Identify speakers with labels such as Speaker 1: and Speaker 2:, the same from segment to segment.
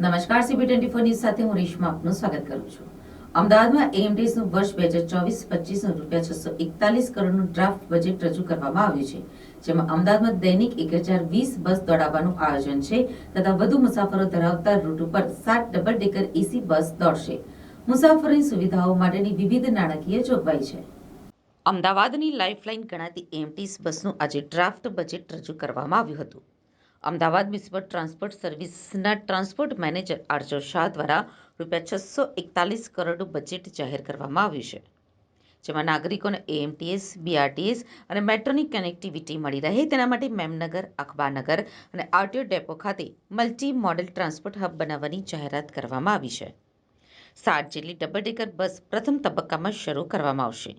Speaker 1: નમસ્કાર CB twenty four news સાથે હું રેશમા આપનું સ્વાગત કરું છું. અમદાવાદમાં એએમટીએસનું વર્ષ બે હજાર ચોવીસ પચીસનું રૂપિયા છસો એકતાલીસ કરોડનું ડ્રાફ્ટ બજેટ રજૂ કરવામાં આવ્યું છે, જેમાં અમદાવાદમાં દૈનિક એક હજાર વીસ બસ દોડાવવાનું આયોજન છે તથા વધુ મુસાફરો ધરાવતા રૂટ ઉપર સાત ડબલ ડેકર એસી બસ દોડશે. મુસાફરોની સુવિધાઓ માટેની વિવિધ નાણાકીય જોગવાઈ છે. અમદાવાદની લાઇફલાઇન ગણાતી એમટીસ બસનું આજે ડ્રાફ્ટ બજેટ રજૂ કરવામાં આવ્યું હતું. અમદાવાદ મ્યુનિસિપલ ટ્રાન્સપોર્ટ સર્વિસના ટ્રાન્સપોર્ટ મેનેજર આરજો શાહ દ્વારા રૂપિયા છસો એકતાલીસ કરોડનું બજેટ જાહેર કરવામાં આવ્યું છે, જેમાં નાગરિકોને એએમટીએસ બીઆરટીએસ અને મેટ્રોની કનેક્ટિવિટી મળી રહે તેના માટે મેમનગર, અખબારનગર અને આરટીઓ ડેપો ખાતે મલ્ટી મોડેલ ટ્રાન્સપોર્ટ હબ બનાવવાની જાહેરાત કરવામાં આવી છે. સાત જેટલી ડબલ ડેકર બસ પ્રથમ તબક્કામાં શરૂ કરવામાં આવશે.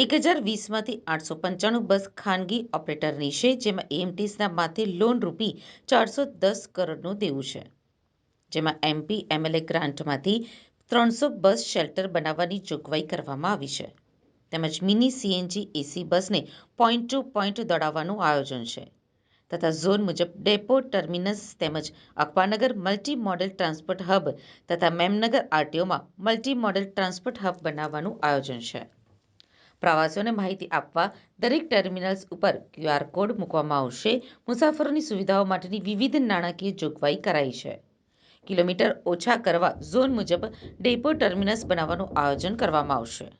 Speaker 1: એક હજાર વીસમાંથી આઠસો પંચાણું બસ ખાનગી ઓપરેટરની છે, જેમાં એએમટીસના માથે લોન રૂપી ચારસો દસ કરોડનું દેવું છે. જેમાં એમપી એમએલએ ગ્રાન્ટમાંથી ત્રણસો બસ શેલ્ટર બનાવવાની જોગવાઈ કરવામાં આવી છે. તેમજ મિની સીએનજી એસી બસને પોઈન્ટ ટુ પોઈન્ટ દોડાવવાનું આયોજન છે. તથા ઝોન મુજબ ડેપો, ટર્મિનસ તેમજ Akhbarnagar multi model transport hub તથા મેમનગર આરટીઓમાં મલ્ટી મોડેલ ટ્રાન્સપોર્ટ હબ બનાવવાનું આયોજન છે. પ્રવાસીઓને માહિતી આપવા દરેક ટર્મિનલ્સ ઉપર ક્યુઆર કોડ મૂકવામાં આવશે. મુસાફરોની સુવિધાઓ માટેની વિવિધ નાણાકીય જોગવાઈ કરાઈ છે. કિલોમીટર ઓછા કરવા ઝોન મુજબ ડેપો ટર્મિનસ બનાવવાનું આયોજન કરવામાં આવશે.